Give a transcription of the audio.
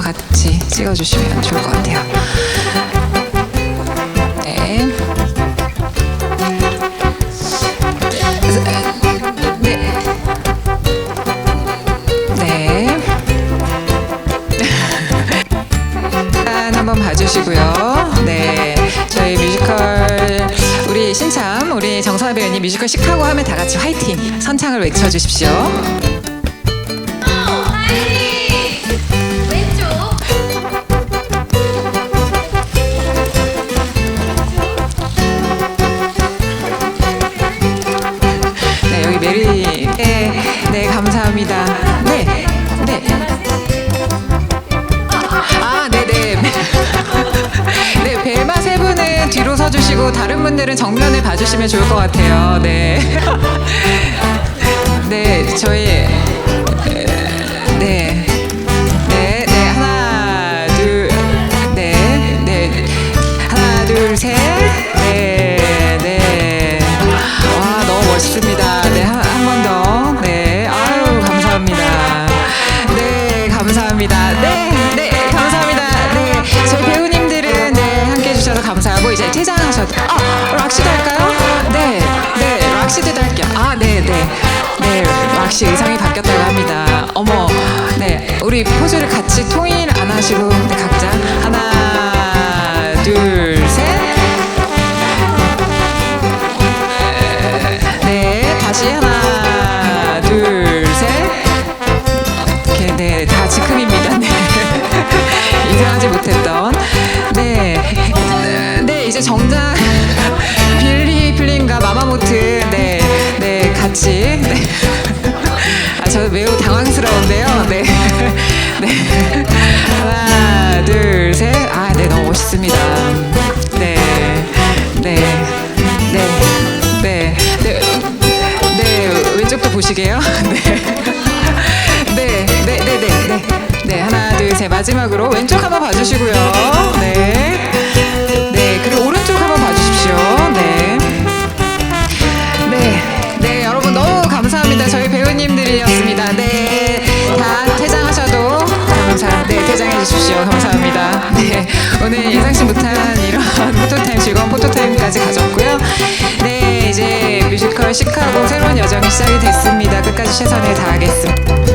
가서 같이 찍어주시면 좋을 것 같아요. 네. 네. 네. 일단 한번 봐주시고요. 네, 저희 뮤지컬 우리 신참 우리 정선아 배우님 뮤지컬 시카고 하면 다 같이 화이팅 선창을 외쳐주십시오. 감사합니다. 네, 네. 아, 네, 네. 네, 벨마 세 분은 뒤로 서주시고 다른 분들은 정면을 봐주시면 좋을 것 같아요. 네. 네, 저희. 퇴장하셔도, 아, 락시도 할까요? 네, 네, 락시도 할게요. 아, 네, 네. 네, 락시 의상이 바뀌었다고 합니다. 어머, 네, 우리 포즈를 같이 통일 안 하시고, 네, 각자. 하나, 둘, 셋. 네, 다시 하나, 이제 정작 빌리 필름과 마마모트, 네, 네, 같이. 네. 아, 저 매우 당황스러운데요. 네. 네. 하나, 둘, 셋. 아, 네, 너무 멋있습니다. 네. 네. 네. 네. 네. 네. 왼쪽도 보시게요. 네. 네. 네. 네. 네. 네. 네. 하나, 둘, 셋. 마지막으로 왼쪽 한번 봐주시고요. 오늘 예상치 못한 이런 포토타임 즐거운 포토타임까지 가졌고요. 네, 이제 뮤지컬 시카고 새로운 여정이 시작이 됐습니다. 끝까지 최선을 다하겠습니다.